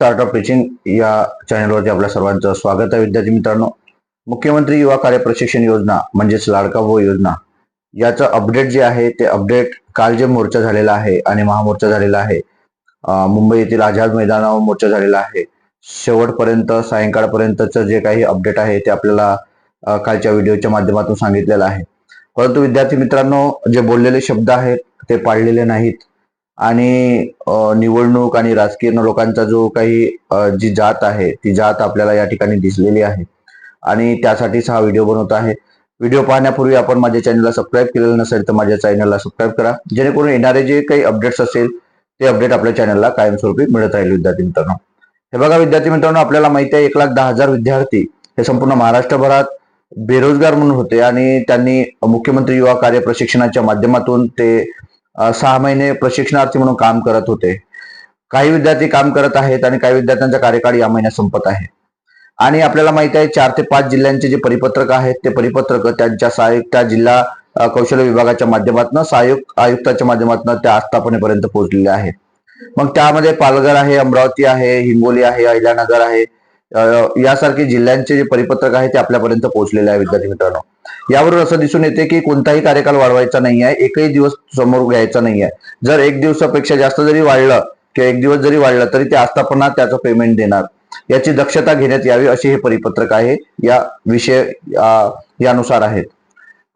Startup teaching या चॅनलवरती आपल्या सर्वांचं स्वागत आहे. विद्यार्थी मित्रांनो मुख्यमंत्री युवा कार्य प्रशिक्षण योजना म्हणजेच लाडका भाऊ योजना याचं अपडेट जे आहे ते अपडेट काल जे मोर्चा झालेला आहे आणि महामोर्चा झालेला आहे मुंबई येथील आझाद मैदानावर मोर्चा झालेला आहे. शेवटपर्यंत सायंकाळपर्यंतचं जे काही अपडेट आहे ते आपल्याला कालच्या व्हिडिओच्या माध्यमातून सांगितलेलं आहे. परंतु विद्यार्थी मित्रांनो जे बोललेले शब्द आहेत ते पाळलेले नाहीत. आणि निवडणूक आणि राजकीय लोकांचा जो काही जी जात आहे ती जात आपल्याला या ठिकाणी दिसलेली आहे. आणि त्यासाठीच हा व्हिडिओ बनवत आहे. व्हिडिओ पाहण्यापूर्वी आपण माझ्या चॅनलला सबस्क्राईब केलेलं नसेल तर माझ्या चॅनलला सबस्क्राईब करा. जेणेकरून येणारे जे काही अपडेट्स असेल ते अपडेट आपल्या चॅनलला कायमस्वरूपी मिळत राहील विद्यार्थी मित्रांनो. हे बघा विद्यार्थी मित्रांनो आपल्याला माहिती आहे एक लाख दहा हजार विद्यार्थी हे संपूर्ण महाराष्ट्रभरात बेरोजगार म्हणून होते आणि त्यांनी मुख्यमंत्री युवा कार्य प्रशिक्षणाच्या माध्यमातून ते सहा महिने प्रशिक्षणार्थी म्हणून काम करत होते. काही विद्यार्थी काम करत आहेत आणि काही विद्यार्थ्यांचा कार्यकाळ या महिन्यात संपत आहे. आणि आपल्याला माहिती आहे चार ते पाच जिल्ह्यांचे जे परिपत्रक आहेत ते परिपत्रक त्यांच्या सहाय्यक त्या जिल्हा कौशल्य विभागाच्या माध्यमातून सहाय्यक आयुक्ताच्या माध्यमातून त्या आस्थापनेपर्यंत पोहोचलेले आहेत. मग त्यामध्ये पालघर आहे अमरावती आहे हिंगोली आहे अहिल्यानगर आहे. यासारखे जिल्ह्यांचे जे परिपत्रक आहे ते आपल्यापर्यंत पोहोचलेले आहे विद्यार्थी मित्रांनो. यावरून असं दिसून येते की कोणताही कार्यकाल वाढवायचा नाही आहे एकही दिवस समोर घ्यायचा नाही आहे जर एक दिवसापेक्षा जास्त जरी वाढलं किंवा एक दिवस जरी वाढलं तरी ते आस्थापना त्याचं पेमेंट देणार. याची दक्षता घेण्यात यावी असे हे परिपत्रक आहे. या विषय यानुसार आहेत.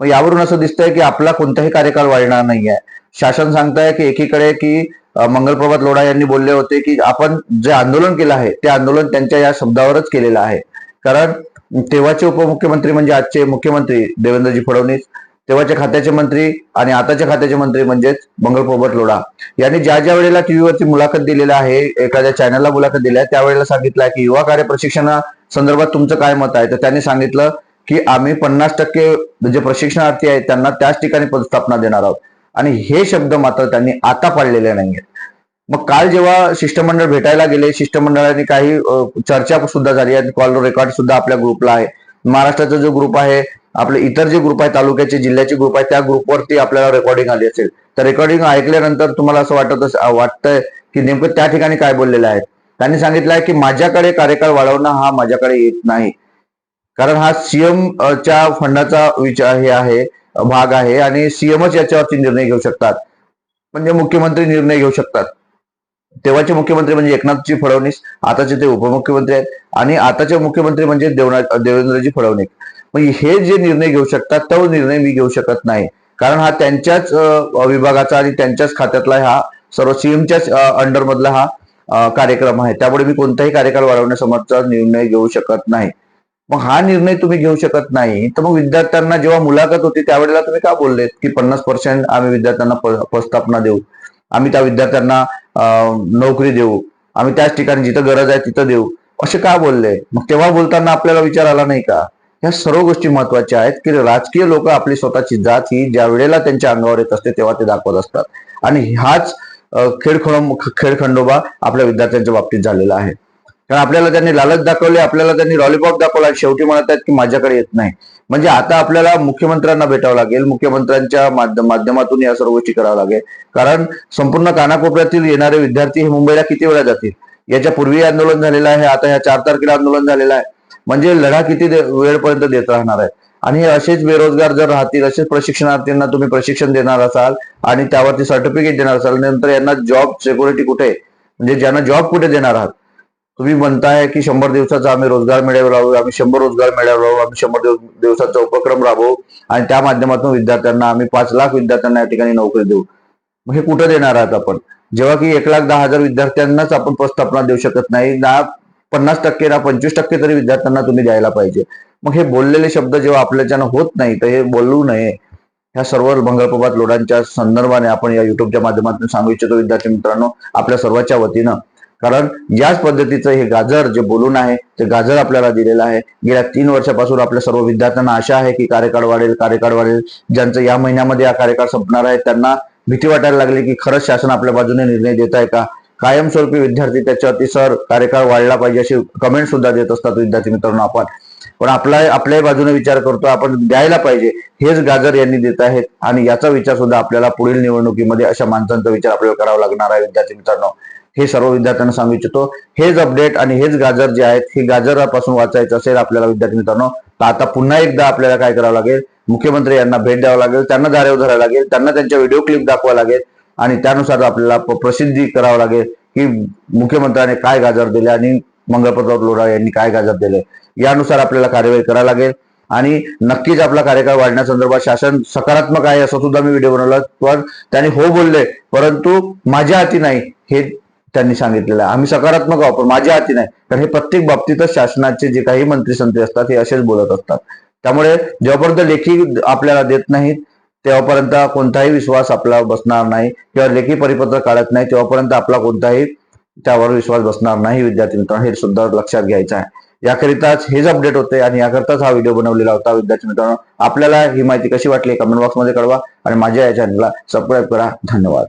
मग यावरून असं दिसतंय की आपला कोणताही कार्यकाल वाढणार नाही आहे शासन सांगताय की एकीकडे की मंगलप्रभात लोढा यांनी बोलले होते की आपण जे आंदोलन केलं आहे ते आंदोलन त्यांच्या या शब्दावरच केलेलं आहे. कारण तेव्हाचे उपमुख्यमंत्री म्हणजे आजचे मुख्यमंत्री देवेंद्रजी फडणवीस तेव्हाच्या खात्याचे मंत्री आणि आताच्या खात्याचे मंत्री म्हणजेच मंगलप्रभात लोढा. यांनी ज्या ज्या वेळेला टीव्हीवरती मुलाखत दिलेली आहे एखाद्या चॅनलला मुलाखत दिली आहे त्यावेळेला सांगितलं आहे की युवा कार्य प्रशिक्षणा संदर्भात तुमचं काय मत आहे? तर त्यांनी सांगितलं की आम्ही पन्नास टक्के जे प्रशिक्षणार्थी आहेत त्यांना त्याच ठिकाणी पदस्थापना देणार आहोत. आणि हे शब्द मात्र त्यांनी आता पाळलेले नाहीयेत. मग काल जेव्हा शिष्टमंडळ भेटायला गेले शिष्टमंडळाने काही चर्चा सुद्धा झाली आणि कॉल रेकॉर्ड सुद्धा आपल्या ग्रुपला आहे. महाराष्ट्राचा जो ग्रुप आहे आपले इतर जे ग्रुप आहे तालुक्याचे जिल्ह्याचे ग्रुप आहे त्या ग्रुपवरती आपल्याला रेकॉर्डिंग आली असेल. तर रेकॉर्डिंग ऐकल्यानंतर तुम्हाला असं वाटत वाटतंय की नेमकं त्या ठिकाणी काय बोललेलं आहे? त्यांनी सांगितलं आहे की माझ्याकडे कार्यकाळ वाढवणं हा माझ्याकडे येत नाही. कारण हा सीएम च्या फंडाचा विचार हे आहे भाग आहे आणि सीएमच याच्यावरती निर्णय घेऊ शकतात. म्हणजे मुख्यमंत्री निर्णय घेऊ शकतात. तेव्हाचे मुख्यमंत्री म्हणजे एकनाथजी फडणवीस आताचे ते उपमुख्यमंत्री आहेत. आणि आताचे मुख्यमंत्री म्हणजे देवना देवेंद्रजी फडणवीस. मग हे जे निर्णय घेऊ शकतात तो निर्णय मी घेऊ शकत नाही. कारण हा त्यांच्याच विभागाचा आणि त्यांच्याच खात्यातला हा सर्व सीएमच्याच अंडर मधला हा कार्यक्रम आहे. त्यामुळे मी कोणताही कार्यकाळ वाढवण्यासमोरचा निर्णय घेऊ शकत नाही. मग हा निर्णय तुम्ही घेऊ शकत नाही तर मग विद्यार्थ्यांना जेव्हा मुलाखत होती त्यावेळेला तुम्ही का बोललेत की पन्नास पर्सेंट आम्ही विद्यार्थ्यांना प्रस्थापना देऊ? आम्ही त्या विद्यार्थ्यांना नोकरी देऊ. आम्ही त्याच ठिकाणी जिथं गरज आहे तिथं देऊ. असे का बोलले? मग तेव्हा बोलताना आपल्याला विचार आला नाही का? ह्या सर्व गोष्टी महत्त्वाच्या आहेत की राजकीय लोक आपली स्वतःची जात ही ज्या वेळेला त्यांच्या अंगावर येत असते तेव्हा ते दाखवत असतात. आणि हाच अं, खेळखंडोबा आपल्या विद्यार्थ्यांच्या बाबतीत झालेला आहे. कारण आपल्याला त्यांनी लालच दाखवले आपल्याला त्यांनी लॉलीपॉप दाखवला. आणि शेवटी म्हणत आहेत की माझ्याकडे येत नाही. म्हणजे आता आपल्याला मुख्यमंत्र्यांना भेटावं लागेल मुख्यमंत्र्यांच्या माध्यमातून या सर्व गोष्टी कराव्या लागेल. कारण संपूर्ण कानाकोपऱ्यातील येणारे विद्यार्थी हे मुंबईला किती वेळा जातील? याच्या पूर्वी आंदोलन झालेलं आहे आता ह्या चार तारखेला आंदोलन झालेलं आहे. म्हणजे लढा किती वेळपर्यंत देत राहणार आहे? आणि असेच बेरोजगार जर राहतील असेच प्रशिक्षणार्थींना तुम्ही प्रशिक्षण देणार असाल आणि त्यावरती सर्टिफिकेट देणार असाल नंतर यांना जॉब सिक्युरिटी कुठे? आहे? म्हणजे ज्यांना जॉब कुठे देणार आहात? तुम्ही म्हणताय की शंभर दिवसाचा आम्ही रोजगार मेळावा राहू आम्ही शंभर रोजगार मेळावा राहू आम्ही शंभर दिवसाचा उपक्रम राबवू आणि त्या माध्यमातून विद्यार्थ्यांना आम्ही पाच लाख विद्यार्थ्यांना या ठिकाणी नोकरी देऊ. मग हे कुठं देणार आहात आपण? जेव्हा की एक लाख दहा हजार विद्यार्थ्यांनाच आपण प्रस्थापना देऊ शकत नाही ना पन्नास टक्के ना पंचवीस टक्के तरी विद्यार्थ्यांना तुम्ही द्यायला पाहिजे. मग हे बोललेले शब्द जेव्हा आपल्याच्यानं होत नाही तर हे बोलू नये. ह्या सर्व मंगलप्रभात लोडांच्या संदर्भाने आपण या युट्यूबच्या माध्यमातून सांगू इच्छितो विद्यार्थी मित्रांनो आपल्या सर्वांच्या वतीनं. कारण याच पद्धतीचं हे गाजर जे बोलून आहे ते गाजर आपल्याला दिलेलं आहे. गेल्या तीन वर्षापासून आपल्या सर्व विद्यार्थ्यांना आशा आहे की कार्यकाळ वाढेल कार्यकाळ वाढेल. ज्यांचं या महिन्यामध्ये हा कार्यकाळ संपणार आहे त्यांना भीती वाटायला लागली की खरंच शासन आपल्या बाजूने निर्णय देत आहे का? कायमस्वरूपी विद्यार्थी त्याच्यावरती सर कार्यकाळ वाढला पाहिजे अशी कमेंट सुद्धा देत असतात विद्यार्थी मित्रांनो आपण. पण आपला आपल्याही बाजूने विचार करतो आपण द्यायला पाहिजे. हेच गाजर यांनी देत आहेत आणि याचा विचार सुद्धा आपल्याला पुढील निवडणुकीमध्ये अशा माणसांचा विचार आपल्याला करावा लागणार आहे विद्यार्थी मित्रांनो. हे सर्व विद्यार्थ्यांना सांगू इच्छितो. हेच अपडेट आणि हेच गाजर जे आहेत हे गाजरापासून वाचायचं असेल आपल्याला विद्यार्थी मित्रांनो तर आता पुन्हा एकदा आपल्याला काय करावं लागेल? मुख्यमंत्री यांना भेट द्यावं लागेल त्यांना धारेवर धरावं लागेल त्यांना त्यांच्या व्हिडिओ क्लिप दाखवावं लागेल आणि त्यानुसार आपल्याला प्रसिद्धी करावं लागेल की मुख्यमंत्र्याने काय गाजर दिले आणि मंगळप्रताप लोढा यांनी काय गाजर दिले. यानुसार आपल्याला कार्यवाही करावी लागेल आणि नक्कीच आपला कार्यकाळ वाढण्यासंदर्भात शासन सकारात्मक आहे असं सुद्धा मी व्हिडिओ बनवला पण त्यांनी हो बोलले परंतु माझ्या हाती नाही. हे त्यांनी सांगितलेलं आहे. आम्ही सकारात्मक आहोत पण माझ्या हाती नाही. तर हे प्रत्येक बाबतीतच शासनाचे जे काही मंत्री संत्री असतात हे असेच बोलत असतात. त्यामुळे जेव्हापर्यंत लेखी आपल्याला देत नाहीत तेव्हापर्यंत कोणताही विश्वास आपला बसणार नाही. किंवा लेखी परिपत्र काढत नाही तेव्हापर्यंत आपला कोणताही त्यावर विश्वास बसणार नाही विद्यार्थी मित्रांनो. हे सुद्धा लक्षात घ्यायचं आहे. याकरिताच हेच अपडेट होते आणि याकरताच हा व्हिडिओ बनवलेला होता विद्यार्थी मित्रांनो. आपल्याला ही माहिती कशी वाटली? कमेंट बॉक्समध्ये कळवा आणि माझ्या या चॅनलला सबस्क्राईब करा. धन्यवाद.